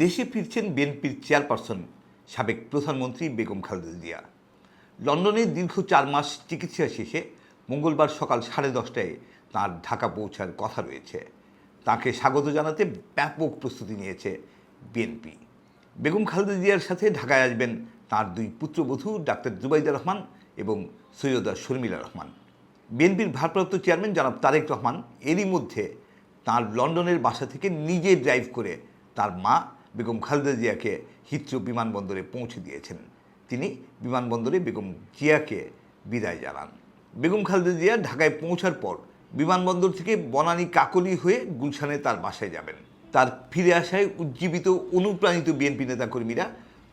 দেশে ফিরছেন বিএনপির চেয়ারপারসন সাবেক প্রধানমন্ত্রী বেগম খালেদা জিয়া। লন্ডনে দীর্ঘ চার মাস চিকিৎসা শেষে মঙ্গলবার সকাল সাড়ে দশটায় তাঁর ঢাকা পৌঁছার কথা রয়েছে। তাকে স্বাগত জানাতে ব্যাপক প্রস্তুতি নিয়েছে বিএনপি। বেগম খালেদা জিয়ার সাথে ঢাকায় আসবেন তাঁর দুই পুত্রবধূ ডাক্তার জুবাইদা রহমান এবং সৈয়দা শর্মিলা রহমান। বিএনপির ভারপ্রাপ্ত চেয়ারম্যান জনাব তারেক রহমান এরই মধ্যে তার লন্ডনের বাসা থেকে নিজে ড্রাইভ করে তার মা বেগম খালেদা জিয়াকে হিথ্রো বিমানবন্দরে পৌঁছে দিয়েছেন। তিনি বিমানবন্দরে বেগম জিয়াকে বিদায় জানান। বেগম খালেদা জিয়া ঢাকায় পৌঁছার পর বিমানবন্দর থেকে বনানী কাকলি হয়ে গুলশানে তার বাসায় যাবেন। তার ফিরে আসায় উজ্জীবিত অনুপ্রাণিত বিএনপি নেতাকর্মীরা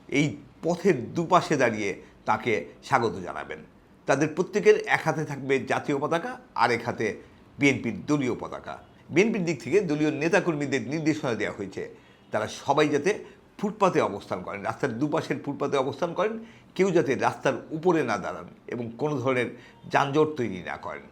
এই পথের দুপাশে দাঁড়িয়ে তাকে স্বাগত জানাবেন। তাদের প্রত্যেকের এক হাতে থাকবে জাতীয় পতাকা আর এক হাতে বিএনপির দলীয় পতাকা। বিএনপির দিক থেকে দলীয় নেতাকর্মীদের নির্দেশনা দেওয়া হয়েছে। তারা সবাই যাতে ফুটপাতে অবস্থান করেন, রাস্তার দুপাশের ফুটপাতে অবস্থান করেন, কেউ যাতে রাস্তার উপরে না দাঁড়ান এবং কোনো ধরনের যানজট তৈরি না করেন।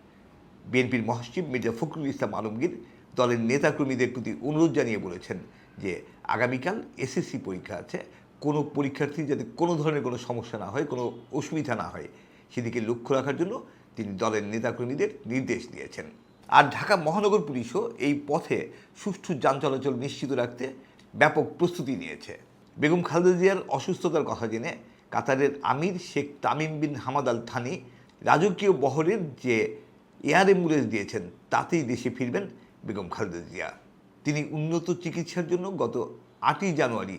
বিএনপির মহাসচিব মির্জা ফখরুল ইসলাম আলমগীর দলের নেতাকর্মীদের প্রতি অনুরোধ জানিয়ে বলেছেন যে, আগামীকাল এসএসসি পরীক্ষা আছে, কোনো পরীক্ষার্থী যাতে কোনো ধরনের কোনো সমস্যা না হয়, কোনো অসুবিধা না হয়, সেদিকে লক্ষ্য রাখার জন্য তিনি দলের নেতাকর্মীদের নির্দেশ দিয়েছেন। আর ঢাকা মহানগর পুলিশও এই পথে সুষ্ঠু যান চলাচল নিশ্চিত রাখতে ব্যাপক প্রস্তুতি নিয়েছে। বেগম খালেদা জিয়ার অসুস্থতার কথা জেনে কাতারের আমির Sheikh Tamim bin Hamad Al Thani রাজকীয় বহরের যে এয়ার অ্যাম্বুলেন্স দিয়েছেন, তাতেই দেশে ফিরবেন বেগম খালেদা জিয়া। তিনি উন্নত চিকিৎসার জন্য গত আটই জানুয়ারি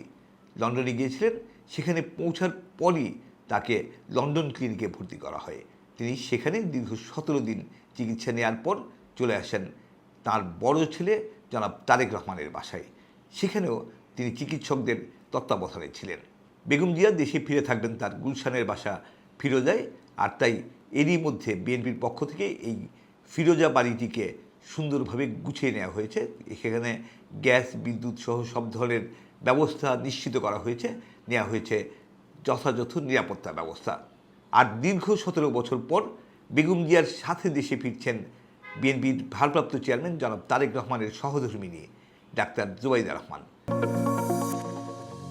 লন্ডনে গিয়েছিলেন। সেখানে পৌঁছার পরই তাকে লন্ডন ক্লিনিকে ভর্তি করা হয়। তিনি সেখানে দীর্ঘ সতেরো দিন চিকিৎসা নেওয়ার পর চলে আসেন তার বড় ছেলে জনাব তারেক রহমানের বাসায়। সেখানেও তিনি চিকিৎসকদের তত্ত্বাবধানে ছিলেন। বেগম জিয়া দেশে ফিরে থাকবেন তার গুলশানের বাসা ফিরোজায়, আর তাই এরই মধ্যে বিএনপির পক্ষ থেকে এই ফিরোজা বাড়িটিকে সুন্দরভাবে গুছিয়ে নেওয়া হয়েছে। সেখানে গ্যাস, বিদ্যুৎ সহ সব ধরনের ব্যবস্থা নিশ্চিত করা হয়েছে, নেওয়া হয়েছে যথাযথ নিরাপত্তা ব্যবস্থা। আর দীর্ঘ সতেরো বছর পর বেগম জিয়ার সাথে দেশে ফিরছেন বিএনপির ভারপ্রাপ্ত চেয়ারম্যান জনাব তারেক রহমানের সহধর্মিনী। ডাক্তার জুবাইদা রহমান।